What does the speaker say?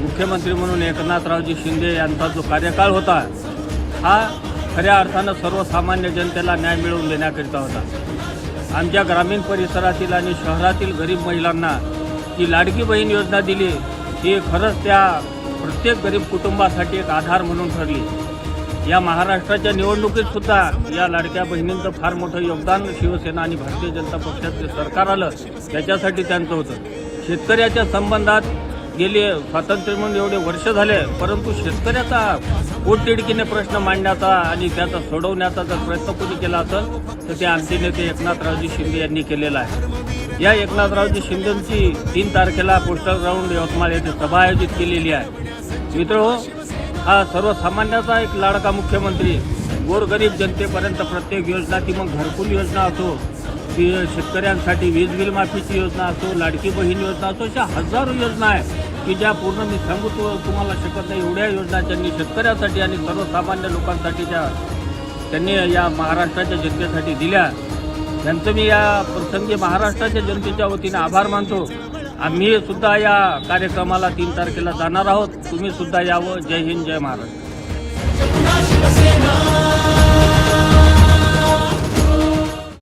मुख्यमंत्री म्हणून एकनाथरावजी शिंदे यांचा जो कार्यकाळ होता हा खऱ्या अर्थानं सर्वसामान्य जनतेला न्याय मिळवून देण्याकरिता होता. आमच्या ग्रामीण परिसरातील आणि शहरातील गरीब महिलांना जी लाडकी बहीण योजना दिली ही खरंच त्या प्रत्येक गरीब कुटुंबासाठी एक आधार म्हणून ठरली. या महाराष्ट्राच्या निवडणुकीतसुद्धा या लाडक्या बहिणींचं फार मोठं योगदान शिवसेना आणि भारतीय जनता पक्षाचं सरकार आलं त्याच्यासाठी त्यांचं होतं. शेतकऱ्याच्या संबंधात गेले स्वातंत्र्य म्हणून एवढे वर्ष झाले परंतु शेतकऱ्याचा पोटतिडकीने प्रश्न मांडण्याचा आणि त्याचा सोडवण्याचा जर प्रयत्न कोणी केला असेल तर ते आमचे नेते एकनाथरावजी शिंदे यांनी केलेला आहे. या एकनाथरावजी शिंदेची तीन तारखेला पोस्टल ग्राउंड यवतमाळ येथे सभा आयोजित केलेली आहे. मित्र हो, हा सर्वसामान्याचा एक लाडका मुख्यमंत्री गोरगरीब जनतेपर्यंत प्रत्येक योजना ती मग घरकुल योजना असो ती शेतकऱ्यांसाठी वीज बिल माफीची योजना असो लाडकी बहीण योजना असो अशा हजारो योजना आहे की ज्या पूर्ण मी सांगू तु- तुम्हाला शकत नाही. एवढ्या योजना त्यांनी शेतकऱ्यांसाठी आणि सर्वसामान्य लोकांसाठी त्या त्यांनी या महाराष्ट्राच्या जनतेसाठी दिल्या त्यांचं मी या प्रसंगी महाराष्ट्राच्या जनतेच्या वतीने आभार मानतो. आम्ही सुद्धा या कार्यक्रमाला तीन तारखेला जाणार आहोत. तुम्ही सुद्धा यावं. जय हिंद जय महाराष्ट्र.